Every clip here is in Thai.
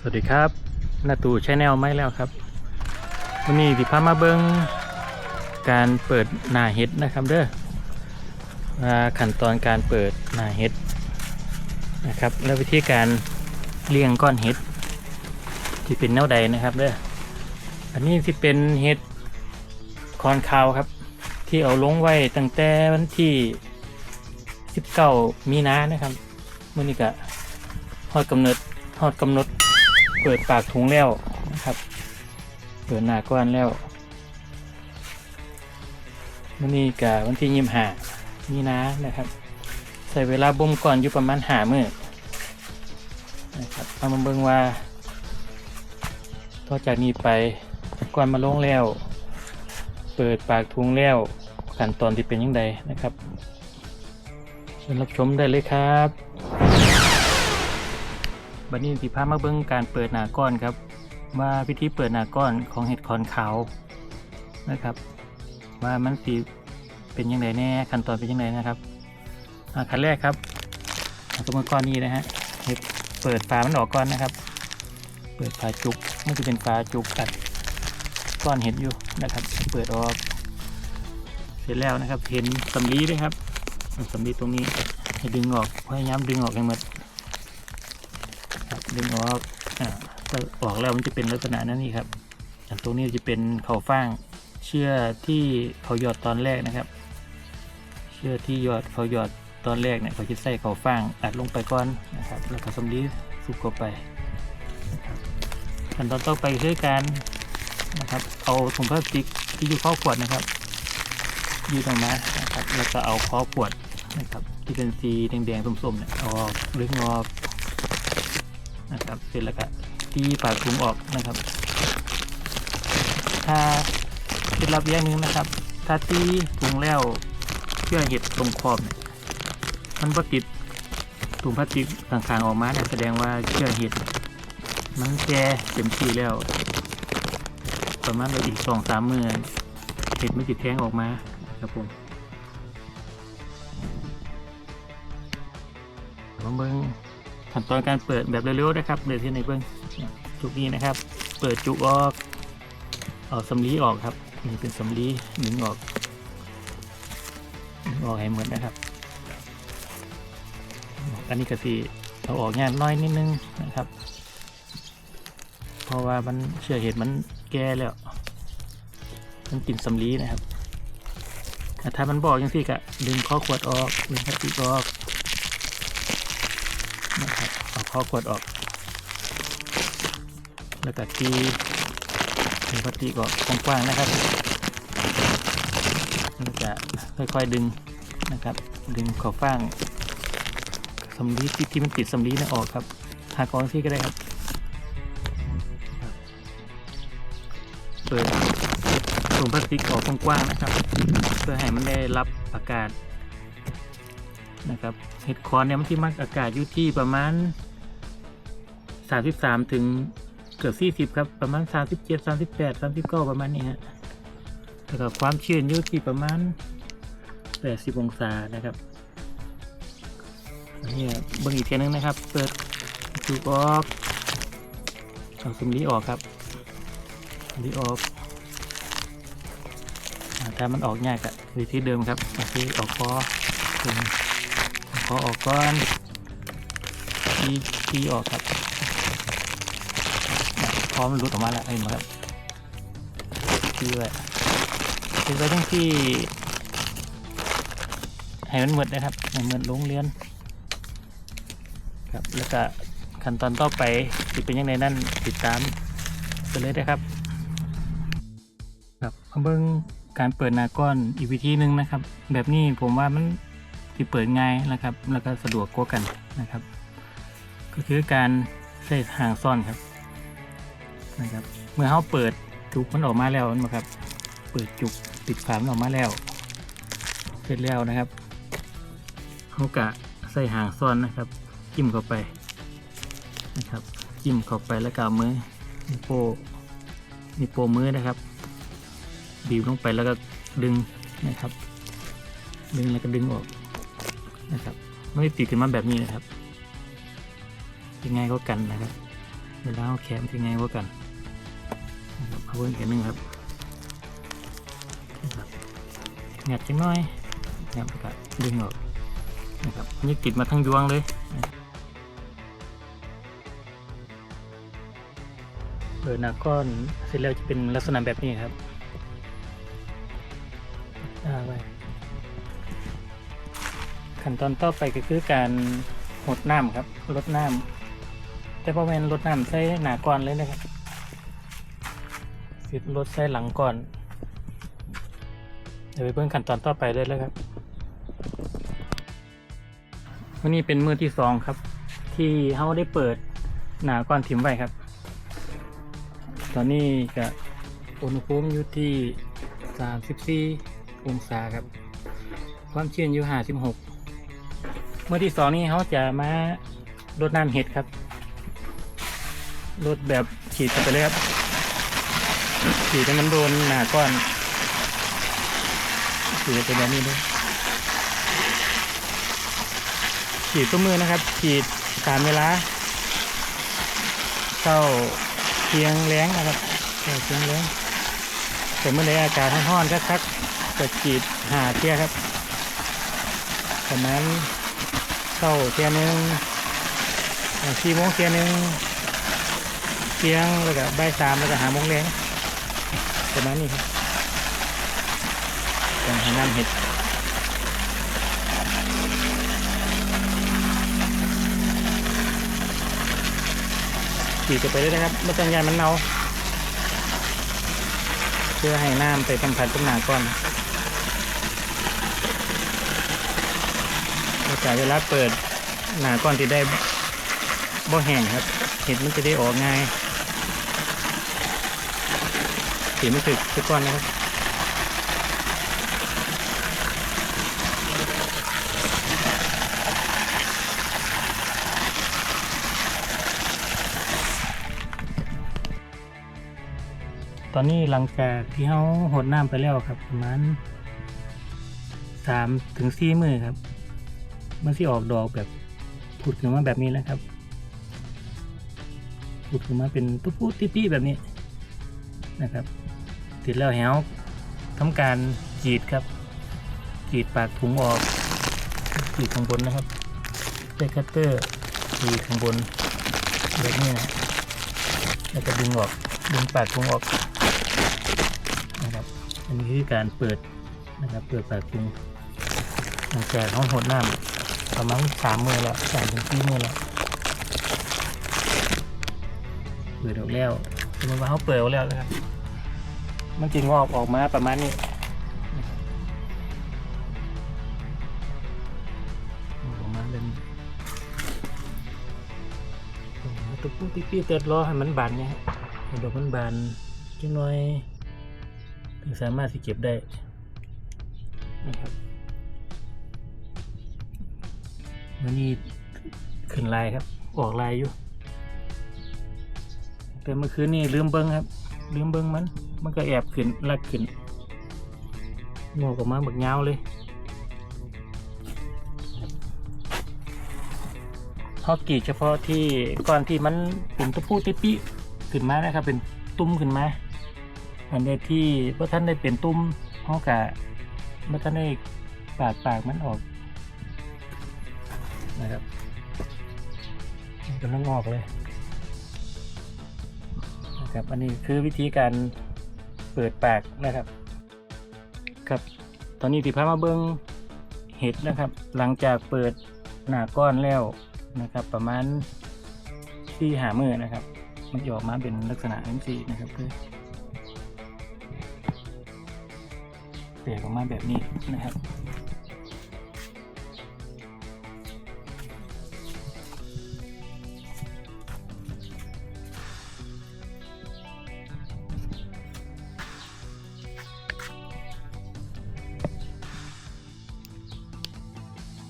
สวัสดีครับนาตูชแนลไม่แล้วครับวันนี้สิพามาเบิงการเปิดหน้าเฮ็ดนะครับเด้อว่าขั้นตอนการเปิดหน้าเฮ็ดนะครับแล้ววิธีการเลี้ยงก้อนเฮ็ดที่เป็นแนวใดนะครับเด้ออันนี้ที่เป็นเฮ็ดคอนคาวครับ ที่เอาลงไว้ตั้งแต่วันที่ 19 มีนานะครับมื่อนี้ก็ฮอดกำเนิดฮอดกำหนด ปิดปากถุงแล้วนะครับ เปิดหน้าก้อนแล้วมื่อนี้กับวันที่ยิมหามีนานะครับ ใส่เวลาบ่มก่อนอยู่ประมาณหามือนะครับเอามาเบิ่งว่าต่อจากนี้ไปก่อนมาลงแล้ว เปิดปากถุงแล้วขั้นตอนที่เป็นยังไงนะครับเชิญรับชมได้เลยครับ บัดนี้สิพามาเบิ่งการเปิดหนาก้อนครับ ว่าวิธีเปิดหนาก้อนของเห็ดคอนขาวนะครับ ว่ามันสีเป็นยังไงแน่ขั้นตอนเป็นยังไงนะครับขั้นแรกครับเอาตัวมือก้อนนี้นะฮะเห็ดเปิดฝามันออกก่อนนะครับ เปิดฝาจุกมันจะเป็นฝาจุกตัดก้อนเห็ดอยู่นะครับ เปิดออก เสร็จแล้วนะครับ เห็นสำลีด้วยครับสำลีตรงนี้ให้ดึงออกพยายามดึงออกให้หมด ดึงออกอ่าถ้าออกแล้วมันจะเป็นลักษณะนั้นนี่ครับอันตรงนี้จะเป็นเขาฟางเชื่อที่เขาหยอดตอนแรกนะครับ เชื่อที่หยอดเขาหยอดตอนแรกเนี่ยเขาจะใส่เขาฟางอัดลงไปก่อนนะครับแล้วก็สำลีสุกเข้าไปนะครับขั้นตอนต่อไปคือการนะครับ เอาถุงพลาสติกที่อยู่ข้อขวดนะครับยืดออกมานะครับแล้วก็เอาข้อขวดนะครับ ที่เป็นสีแดงๆส้มๆเนี่ยออกดึงออก นะครับเสร็จแล้วก็ตีปากถุงออกนะครับ ถ้าเคล็ดลับอย่างนึงนะครับ ถ้าตีถุงแล้วเชื่อเห็ดตรงขอบเนี่ยมันก็ติดถุงพลาสติกต่างๆออกมาเนี่ยแสดงว่าเชื่อเห็ดมันแก่เต็มที่แล้ว ประมาณเราอีกสองสามมือเห็ดไม่ติดแท้งออกมาครับผมลองเบิ้ง ขั้นตอนการเปิดแบบเร็วๆนะครับเดี๋ยวที่ในเบื้องจุกนี้นะครับ เปิดจุกออกเอาสำลีออกครับนี่เป็นสำลีดึงออกออกให้หมดนะครับ อันนี้ก็สีเอาออกงานน้อยนิดนึงนะครับ เพราะว่ามันเชื่อเห็ดมันแก่แล้ว มันกินสำลีนะครับถ้ามันบอกยังสี่กะดึงข้อขวดออกดึงพลาสติกออก นะครับเอาข้อกดออก แล้วก็ตีถึงพลาสติกออกกว้างๆนะครับแล้วจะค่อยๆดึงนะครับ ดึงขอบฟางสำลีที่ที่มันติดสำลีนะออกครับทากองที่ก็ได้ครับครับเปิดถุงพลาสติกออกกว้างๆนะครับ เพื่อให้มันได้รับอากาศนะครับ เห็ดคอนเนี่ยมันที่มักอากาศอยู่ที่ประมาณ 33 ถึงเกือบ 40 ครับ ประมาณ 37 38 39 ประมาณนี้ฮะแล้วก็ความชื้นอยู่ที่ประมาณ 80 องศานะครับอันนี้เบิ่งอีกเทีนึงนะครับ เปิดจูกออกเอาสมลีออกครับลีออกอ่าถ้ามันออกยากอะวิธีเดิมครับวิธีออกคอเป็น ขอออกก่อนทีทีออกครับพร้อมนหลุดออกมาแล้วเห็นไหมครับทีไว้ทีไว้ทั้งที่ให้มันหมดนะครับให้มันลงเรียนครับแล้วก็ขั้นตอนต่อไปจะเป็นยังไงนั่นติดตามไปเลยนะครับ ครับมาเบิ้งการเปิดนาก้อนอีกวิธีหนึ่งนะครับ แบบนี้ผมว่ามัน ที่เปิดง่ายนะครับ แล้วก็สะดวกกว่ากันนะครับ ก็คือการใส่หางซ่อนครับนะครับ เมื่อเขาเปิดจุกมันออกมาแล้วนะครับ เปิดจุกปิดฝามันออกมาแล้ว เสร็จแล้วนะครับเขากะใส่หางซ่อนนะครับ จิ้มเข้าไปนะครับ จิ้มเข้าไปแล้วก็มือนิ้วโป้นิ้วโป้มือนะครับ บีบลงไปแล้วก็ดึงนะครับ ดึงแล้วก็ดึงออก นะครับไม่ได้ติดขึ้นมาแบบนี้นะครับยังไงก็กันนะครับเวลาเอาแขนเป็นไงว่ากันนะครับเอาเบิ้งแขนหนึ่งครับนะครัดจังน้อยนะครับแล้วก็ดึงออกนะครับอันนี้ติดมาทั้งยวงเลยเปิดหน้าก้อนเสร็จแล้วจะเป็นลักษณะแบบนี้ครับอ่าไว้ ขั้นตอนต่อไปก็คือการหดน้ำครับลดน้ำแต่พอแมนรดน้ำใส่หนาก่อนเลยนะครับสิรถใส่หลังก่อน เดี๋ยวไปเบิ่งขั้นตอนต่อไปเลยแล้วครับวันนี้เป็นมือที่สองครับ ที่เขาได้เปิดหนาก่อนถิ่มไว้ครับ ตอนนี้ก็อุณหภูมิอยู่ที่ 34 องศาครับ ความชื้นอยู่ 56 เมื่อที่สองนี้เขาจะมารดน้ำเห็ดครับรดแบบฉีดไปเลยครับฉีดให้มันโดนหนาก้อนฉีดไปแบบนี้ด้วยฉีดตัวมือนะครับ ฉีดตามเวลาเข้าเทียงแรงนะครับเข้าเทียงแรงแต่เมื่อใดอากาศร้อนๆคักๆก็ฉีดหาเทียครับประมาณ เข้าเทียหนึงสี่โมงเทียหนึงเที่ยงแล้วก็บ่ายสามแล้วก็หาโมงแรงประมาณนี้ครับการหาน้ำเห็ดขี่กันไปเลยนะครับไม่ต้องยานมันเนาเพื่อให้น้ำไปสัมผัสกับหนาก่อน แล้วก็เวลาเปิดหนาก่อนที่ได้บ่แห้งครับ เห็ดมันจะได้ออกง่ายสีไม่ถึกสักก้อนนะครับตอนนี้หลังจากที่เขาหดน้ำไปแล้วครับประมาณสามถึงสี่มือครับ มันที่ออกดอกแบบผุดขึ้นมาแบบนี้แล้วครับผุดขึ้นมาเป็นตุ๊ปูติปี้แบบนี้นะครับ ติดแล้วแหวทำการจีดครับจีดปากถุงออกจีดข้างบนนะครับใช้คัตเตอร์จีดข้างบนแบบนี้นะแล้วก็ดึงออกดึงปากถุงออกนะครับอันนี้คือการเปิดนะครับเปิดปากถุงหลังจากห้องหดน้ำ ประมาณสามมือแล้วสามถึงสี่มือแล้วเปิดออกแล้วสมมติว่าเขาเปิดออกแล้วนะครับมันจึงงอกออกมาประมาณนี้ออกมาเป็นตุ๊กปุ๊กปิ๊กเติร์ดรอให้มันบานเนี่ยให้ดอกมันบานจังหน่อยถึงสามารถสิเก็บได้นะครับันนี้ขึ้นลายครับ ออกลายอยู่แต่เมื่อคืนนี่ลืมเบิ้งครับ ลืมเบิ้งมัน มันก็แอบขึ้นลักขึ้นงอกออกมาบักยาวเลยเขากรีดเฉพาะที่ก่อนที่มันเป็นตุปูติปิขึ้นมานะครับ เป็นตุ้มขึ้นมาอันใดที่พระท่านได้เป็นตุ้มเขากะพระท่านได้ปากปากมันออก นะครับกำลังอกเลยนะครับอันนี้คือวิธีการเปิดปากนะครับ ครับ ตอนนี้ที่พามาเบิ้งเห็ดนะครับ หลังจากเปิดหน้าก้อนแล้วนะครับ ประมาณที่หามือนะครับ มันจะออกมาเป็นลักษณะนี้สินะครับคือเปลี่ยนออกมาแบบนี้นะครับ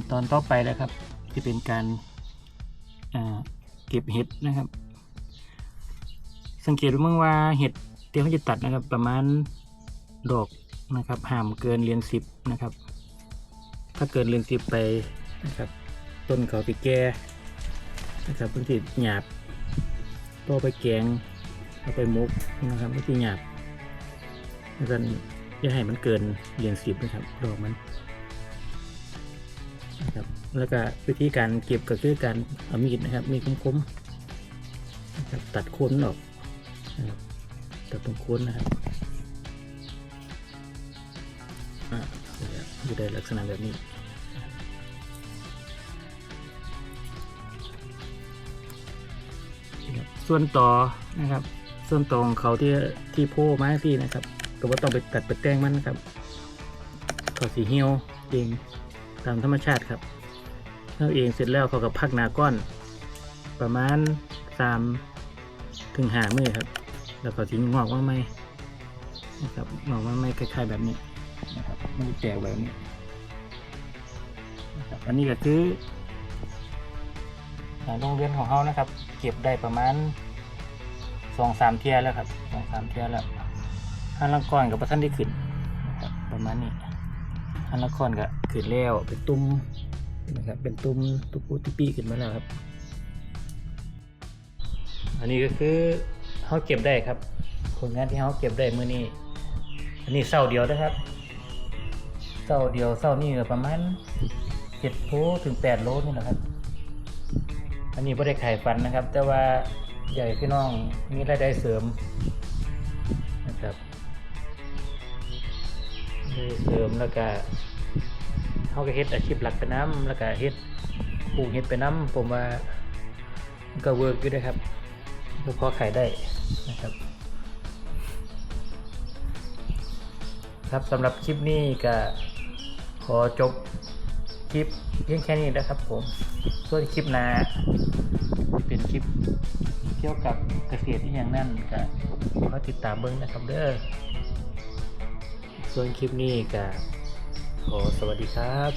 นตอนต่อไปแล้วครับจะเป็นการเก็บเห็ดนะครับ สังเกตดูมั้งว่าเห็ดที่เขาจะตัดนะครับ ประมาณดอกนะครับห่ามเกินเรียนสิบนะครับ ถ้าเกินเรียนสิบไปนะครับ ต้นเขาติแก่นะครับเพิ่งติดหยาบต่อไปแกงเอาไปมุกนะครับไม่ที่หยาบแล้วกันอย่าให้มันเกินเรียญสิบนะครับ ดอกมัน นะครับแล้วก็วิธีการเก็บก็คือการเอามีดนะครับมีดคมๆนะครับตัดโคนออกนะครับตัดตรงโคนนะครับอยู่ได้ลักษณะแบบนี้ส่วนต่อนะครับ ส่วนต่อของเขาที่ที่โพมาที่นะครับก็ว่าต้องไปตัดไปแต่งมันนะครับเขาสีเหี่ยวเอง ตามธรรมชาติครับแล้วเองเสร็จแล้วเขาก็พักนาก้อน ประมาณสามถึงหามือครับ แล้วเขาทิ้งงอกมาไมนะครับงอกมาไหมคล้ายๆแบบนี้นะครับไมันจะแตกแบบนี้นะครับอันนี้ก็คืออ่าโรงเรียนของเขานะครับ เก็บได้ประมาณสองสามเทียแล้วครับสองสามเทียแล้วฮันละก้อนกับพระท่านได้ขึ้นนะครับประมาณนี้ ฮันละก้อนก็ขึ้นแล้วเป็นตุ้มนะครับเป็นตุ้มตุปูติปีขึ้นมาแล้วครับ อันนี้ก็คือเขาเก็บได้ครับผลงานที่เขาเก็บได้เมื่อนี้อันนี้เศร้าเดียวนะครับเศร้าเดียวเศร้านี่ประมาณเจ็ดโลถึงแปดโลนี่แหละครับ อันนี้ไม่ได้ขายฟันนะครับ แต่ว่าใหญ่พี่น้องมีรายได้เสริมนะครับ รายได้เสริมแล้วก็เขาก็เฮ็ดอาชีพหลักไปน้ำแล้วก็เฮ็ดปลูกเฮ็ดไปน้ำผมว่าก็เวิร์กอยู่นะครับก็พอขายได้นะครับ ครับสำหรับคลิปนี้ก็ขอจบคลิปเพียงแค่นี้นะครับผมส่วนคลิปหน้าเป็นคลิปเกี่ยวกับเกษตรที่อย่างนั้นก็ขอติดตามเบิ้งนะครับเด้อ ส่วนคลิปนี้ก็ขอสวัสดีครับ